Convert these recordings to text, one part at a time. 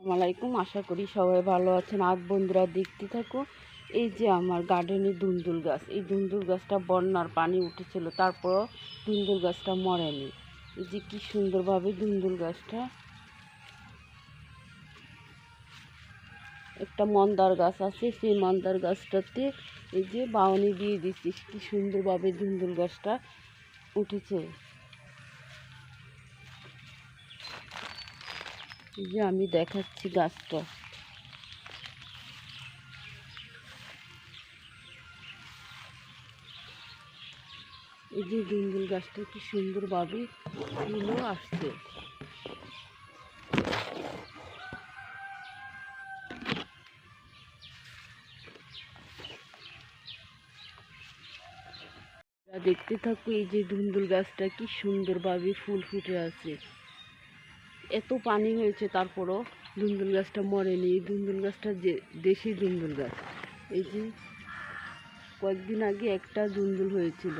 আসসালামাইকুম আশা করি সবাই ভালো আছেন। আজ বন্ধুরা, দেখতে থাকো, এই যে আমার গার্ডেনে দুন্দুল গাছ। এই দুন্দুল গাছটা বন্যার পানি উঠেছিল, তারপরও দুন্দুল গাছটা মরেনি। এই যে কি সুন্দরভাবে দুন্দুল গাছটা। একটা মন্দার গাছ আছে, সেই মন্দার গাছটাতে এই যে বাউনি দিয়ে দিচ্ছি কি সুন্দরভাবে দুন্দুল গাছটা উঠেছে। এই যে আমি দেখাচ্ছি গাছটা। এই যে দুন্দুল গাছটা কি সুন্দরভাবে ফুলও আসছে। দেখতে থাকো, এই যে ধুন্দুল গাছটা কি সুন্দরভাবে ফুল ফুটে আছে। এত পানি হয়েছে তারপরও ধুন্দুল গাছটা মরেনি, এই ধুন্দুল গাছটা যে দেশি দুন্দুল গাছ। এই যে কয়েকদিন আগে একটা ধুন্দুল হয়েছিল।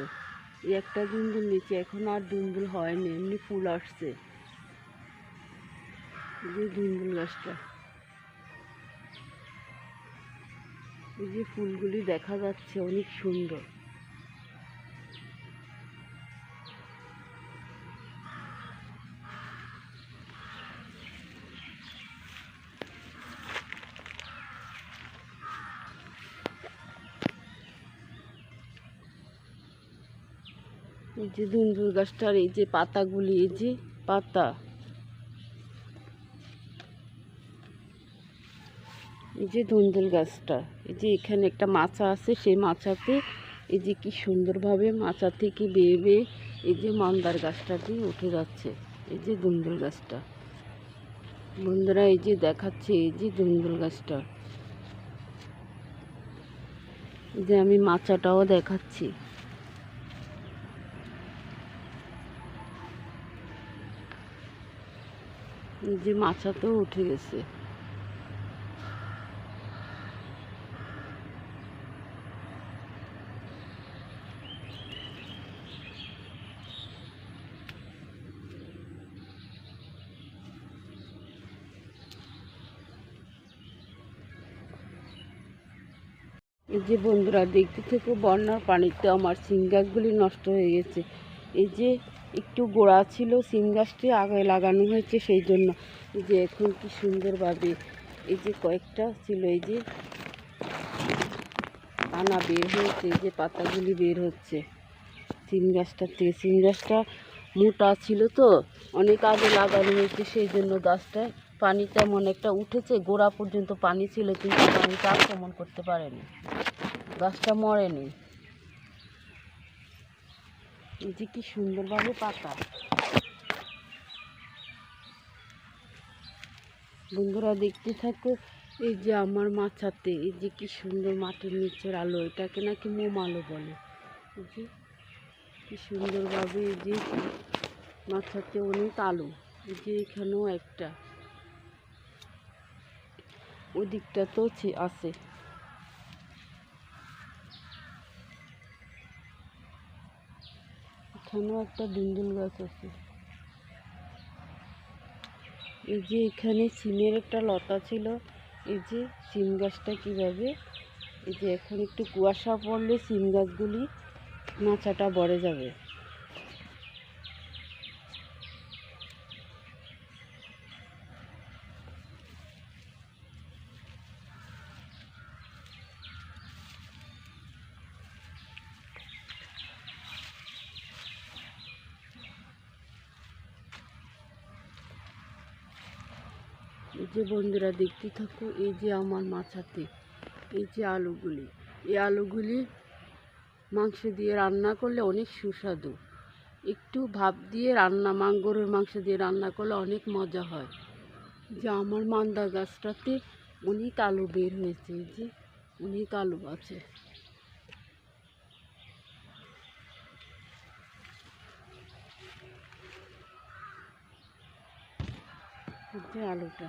এই একটা ধুন্দুল নিচে এখন আর ধুন্দুল হয়নি, এমনি ফুল আসছে। এই যে ধুন্দুল গাছটা। এই যে ফুলগুলি দেখা যাচ্ছে অনেক সুন্দর। এই যে দুন্দুল গাছটার এই যে পাতাগুলি এই যে পাতা এই যে ধুন্দুল গাছটা এই যে এখানে একটা মাছা আছে সেই মাচাতে এই যে কি সুন্দরভাবে মাচা থেকে বেয়ে বেয়ে এই যে মন্দার গাছটা দিয়ে উঠে যাচ্ছে এই যে দুন্দুল গাছটা বন্ধুরা এই যে দেখাচ্ছে এই যে দুন্দুল গাছটা যে আমি মাচাটাও দেখাচ্ছি যে মাচাতেও উঠে গেছে। যে বন্ধুরা, দেখতে থেকে বন্যার পানিতে, আমার সিম গাছগুলি নষ্ট হয়ে গেছে। এই যে একটু গোড়া ছিল, সিম গাছটি আগে লাগানো হয়েছে সেই জন্য। এই যে এখন কি সুন্দরভাবে এই যে কয়েকটা ছিল, এই যে আনা বের হয়েছে, এই যে পাতাগুলি বের হচ্ছে। সিম গাছটার থেকে সিম গাছটা মোটা ছিল তো, অনেক আগে লাগানো হয়েছে, সেই জন্য গাছটায় পানি তেমন একটা উঠেছে, গোড়া পর্যন্ত পানি ছিল, কিন্তু পানিটা আক্রমণ করতে পারেনি। গাছটা মরেনি। এই যে কি সুন্দরভাবে পাতা। বন্ধুরা দেখতে থাকো, এই যে আমার মাচাতে এই যে কি সুন্দর মাটির নিচের আলো, এটাকে নাকি মোম আলো বলে। এই যে কি সুন্দরভাবে এই যে মাথাতে অনেক আলো, এই যে এখানেও একটা। ওদিকটা তো আছে। এখানেও একটা দুন্দুল গাছ আছে। এই যে এখানে সিমের একটা লতা ছিল, এই যে সিম গাছটা কীভাবে, এই যে এখন একটু কুয়াশা পড়লে সিম গাছগুলি মাচাটা বড়ে যাবে। এই যে বন্ধুরা দেখতে থাকো, এই যে আমার মাছাতে এই যে আলুগুলি। এই আলুগুলি মাংস দিয়ে রান্না করলে অনেক সুস্বাদু। একটু ভাপ দিয়ে রান্না মাং গরুর মাংস দিয়ে রান্না করলে অনেক মজা হয়। যে আমার মান্দা গাছটাতে অনেক আলু বের হয়েছে, এই যে অনেক আলু আছে। আলুটা।